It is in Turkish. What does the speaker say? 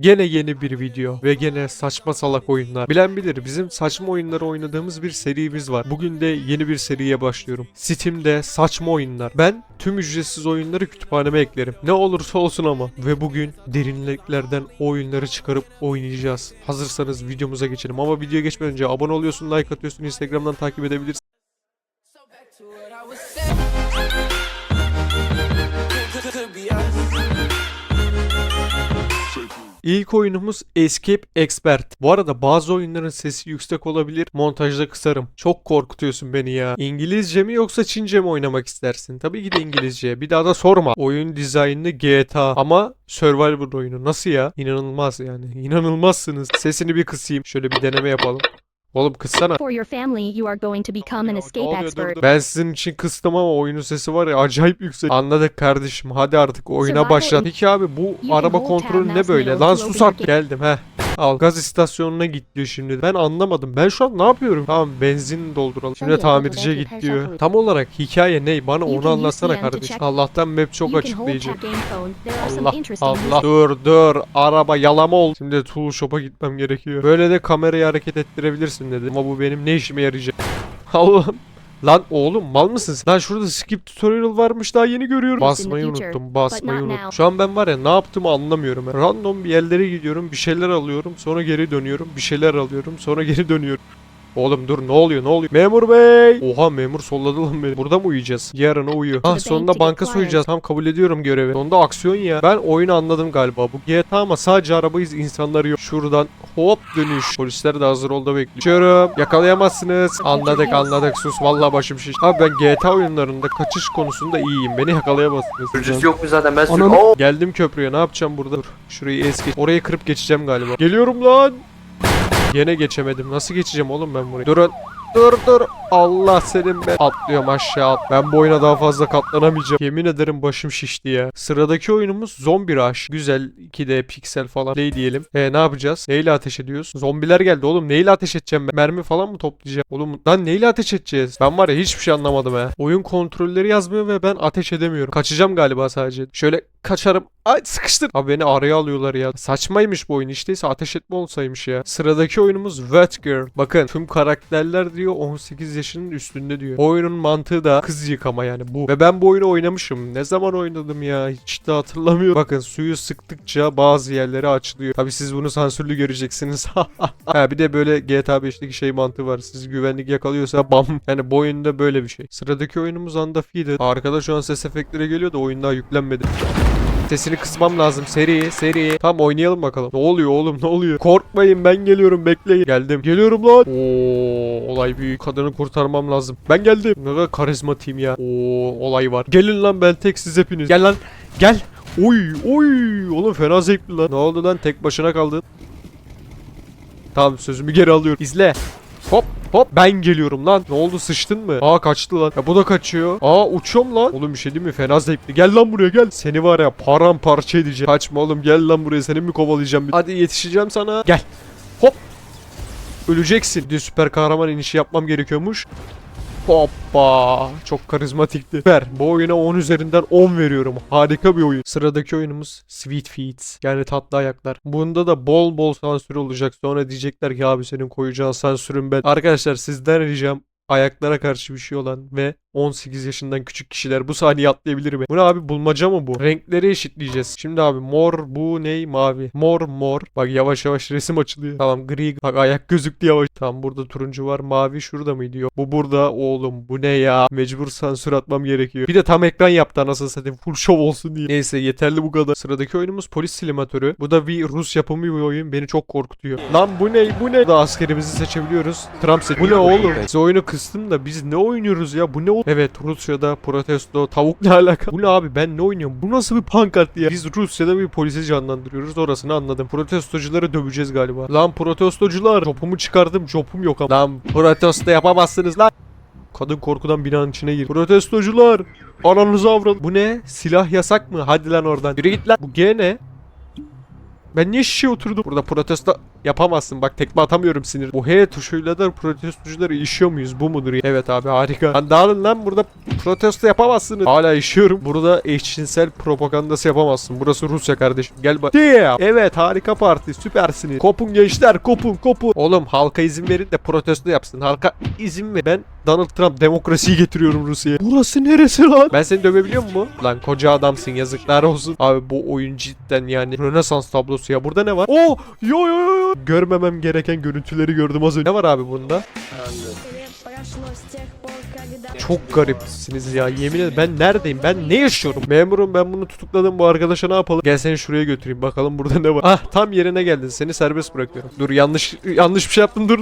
Gene yeni bir video ve gene saçma salak oyunlar. Bilen bilir bizim saçma oyunları oynadığımız bir serimiz var. Bugün de yeni bir seriye başlıyorum. Steam'de saçma oyunlar. Ben tüm ücretsiz oyunları kütüphaneme eklerim. Ne olursa olsun ama. Ve bugün derinliklerden oyunları çıkarıp oynayacağız. Hazırsanız videomuza geçelim. Ama videoya geçmeden önce abone oluyorsun, like atıyorsun, Instagram'dan takip edebilirsin. İlk oyunumuz Escape Expert. Bu arada bazı oyunların sesi yüksek olabilir. Montajda kısarım. Çok korkutuyorsun beni ya. İngilizce mi yoksa Çince mi oynamak istersin? Tabii ki de İngilizce. Bir daha da sorma. Oyun dizaynı GTA ama Survivor oyunu. Nasıl ya? İnanılmaz yani. İnanılmazsınız. Sesini bir kısayım. Şöyle bir deneme yapalım. Oğlum kıssana. For your family, you are going to become an escape expert. Ben sizin için kıstım ama oyunun sesi var ya acayip yüksek. Anladık kardeşim. Hadi artık oyuna başla. Peki abi bu araba kontrolü ne böyle? Lan sus artık. Geldim he. Al gaz istasyonuna git diyor şimdi. Ben anlamadım. Ben şu an ne yapıyorum? Tamam benzin dolduralım. Şimdi tamirciye git diyor. Tam olarak hikaye ne? Bana onu anlatsana kardeşim. Allah'tan map çok açıklayıcı. Allah Allah. Dur dur. Araba yalama ol. Şimdi tool shop'a gitmem gerekiyor. Böyle de kamerayı hareket ettirebilirsin dedi. Ama bu benim ne işime yarayacak? Allah'ım. Lan oğlum mal mısın? Lan şurada skip tutorial varmış daha yeni görüyorum. Basmayı unuttum. Basmayı unuttum. Şu an ben var ya ne yaptığımı anlamıyorum. Random bir yerlere gidiyorum. Bir şeyler alıyorum. Sonra geri dönüyorum. Bir şeyler alıyorum. Sonra geri dönüyorum. Oğlum dur ne oluyor ne oluyor? Memur bey! Oha memur solladı lan beni. Burada mı uyuyacağız? Yarına uyu. Ah sonunda banka soyacağız. Tam kabul ediyorum görevi. Sonunda aksiyon ya. Ben oyunu anladım galiba. Bu GTA ama sadece arabayız insanları yok. Şuradan hop dönüş. Polisler de hazır oldu bekliyor. Geçiyorum. Yakalayamazsınız. Anladık anladık sus. Vallahi başım şiş. Abi ben GTA oyunlarında kaçış konusunda iyiyim. Beni yakalayamazsınız. Sürücüsü yok mu zaten ben Ananı-. Oo! Geldim köprüye ne yapacağım burada? Dur şurayı es geç. Orayı kırıp geçeceğim galiba. Geliyorum lan. Yine geçemedim. Nasıl geçeceğim oğlum ben burayı? Durun. Dur dur. Allah senin be. Atlıyorum aşağı. Ben bu oyuna daha fazla katlanamayacağım. Yemin ederim başım şişti ya. Sıradaki oyunumuz Zombie Rush. Güzel 2D piksel falan. Play diyelim. E ne yapacağız? Neyle ateş ediyoruz? Zombiler geldi oğlum. Neyle ateş edeceğim ben? Mermi falan mı toplayacağım? Oğlum lan neyle ateş edeceğiz? Ben var ya hiçbir şey anlamadım he. Oyun kontrolleri yazmıyor ve ben ateş edemiyorum. Kaçacağım galiba sadece. Şöyle kaçarım. Ay sıkıştır. Abi beni araya alıyorlar ya. Saçmaymış bu oyun. İşteyse ateş etme olsaymış ya. Sıradaki oyunumuz Wet Girl. Bakın tüm karakterler diyor 18 yaşının üstünde diyor. Bu oyunun mantığı da kız yıkama yani bu. Ve ben bu oyunu oynamışım. Ne zaman oynadım ya? Hiç de hatırlamıyorum. Bakın suyu sıktıkça bazı yerleri açılıyor. Tabi siz bunu sansürlü göreceksiniz. ha bir de böyle GTA 5'teki şey mantığı var. Siz güvenlik yakalıyorsa bam. Yani bu oyunda böyle bir şey. Sıradaki oyunumuz Undefeated. Arkada şu an ses efektleri geliyor da oyun daha yüklenmedi. Sesini kısmam lazım. Seri, seri. Tamam oynayalım bakalım. Ne oluyor oğlum ne oluyor? Korkmayın ben geliyorum bekleyin. Geldim. Geliyorum lan. Oo olay büyük. Kadını kurtarmam lazım. Ben geldim. Ne kadar karizmatiyim ya. Oo olay var. Gelin lan ben tek siz hepiniz. Gel lan. Gel. Oy oy. Oğlum fena zevkli lan. Ne oldu lan tek başına kaldın? Tamam sözümü geri alıyorum. İzle. Hop hop ben geliyorum lan. Ne oldu sıçtın mı? Aa kaçtı lan. Ya bu da kaçıyor. Aa uçuyorum lan. Oğlum bir şey değil mi? Fena zevkli. Gel lan buraya gel. Seni var ya paramparça edeceğim. Kaçma oğlum gel lan buraya. Seni mi kovalayacağım? Hadi yetişeceğim sana. Gel. Hop. Öleceksin. Bir süper kahraman inişi yapmam gerekiyormuş. Hoppa. Çok karizmatikti. Süper. Bu oyuna 10 üzerinden 10 veriyorum. Harika bir oyun. Sıradaki oyunumuz Sweet Feet. Yani tatlı ayaklar. Bunda da bol bol sansür olacak. Sonra diyecekler ki abi senin koyacağın sansürün ben. Arkadaşlar sizden ricam ayaklara karşı bir şey olan ve 18 yaşından küçük kişiler bu sahneyi atlayabilir mi? Bu ne abi bulmaca mı bu? Renkleri eşitleyeceğiz. Şimdi abi mor bu ney mavi. Mor mor. Bak yavaş yavaş resim açılıyor. Tamam gri. Bak ayak gözüktü yavaş. Tamam burada turuncu var. Mavi şurada mıydı? Yok. Bu burada oğlum. Bu ne ya? Mecbur sansür atmam gerekiyor. Bir de tam ekran yaptı anasını satayım. Full show olsun diye. Neyse yeterli bu kadar. Sıradaki oyunumuz polis simülatörü. Bu da bir Rus yapımı bir oyun. Beni çok korkutuyor. Lan bu ne? Bu ne? Burada askerimizi seçebiliyoruz. Trump seç. Bu ne oğlum? Size oyunu kıstım da biz ne oynuyoruz ya? Bu ne o? Evet Rusya'da protesto tavuk ne alaka? Bu ne abi ben ne oynuyorum? Bu nasıl bir pankart ya? Biz Rusya'da bir polisi canlandırıyoruz. Orasını anladım. Protestocuları döveceğiz galiba. Lan protestocular. Jopumu çıkardım. Jopum yok ama. Lan protesto yapamazsınız lan. Kadın korkudan binanın içine gir. Protestocular. Ananızı avradı. Bu ne? Silah yasak mı? Hadi lan oradan. Yürü git lan. Bu G ne? Ben niye şişeye oturdum? Burada protesto yapamazsın. Bak tekme atamıyorum sinir. Bu H tuşuyla da protestocuları işiyor muyuz? Bu mudur? Evet abi harika. Lan dağılın lan burada protesto yapamazsınız. Hala işiyorum. Burada eşcinsel propagandası yapamazsın. Burası Rusya kardeşim. Gel bak. Yeah. Evet harika parti. Süpersiniz. Kopun gençler kopun kopun. Oğlum halka izin verin de protesto yapsın. Halka izin ver. Ben Donald Trump demokrasiyi getiriyorum Rusya'ya. Burası neresi lan? Ben seni dövebiliyor mu? Lan koca adamsın yazıklar olsun. Abi bu oyun cidden yani Rönesans tablosu ya. Burada ne var? Oo yo yo yo yo. Görmemem gereken görüntüleri gördüm az önce. Ne var abi bunda? Çok garipsiniz ya. Yemin ederim ben neredeyim? Ben ne yaşıyorum? Memurum ben bunu tutukladım. Bu arkadaşa ne yapalım? Gel seni şuraya götüreyim. Bakalım burada ne var? Ah tam yerine geldin. Seni serbest bırakıyorum. Dur yanlış yanlış bir şey yaptım. Dur.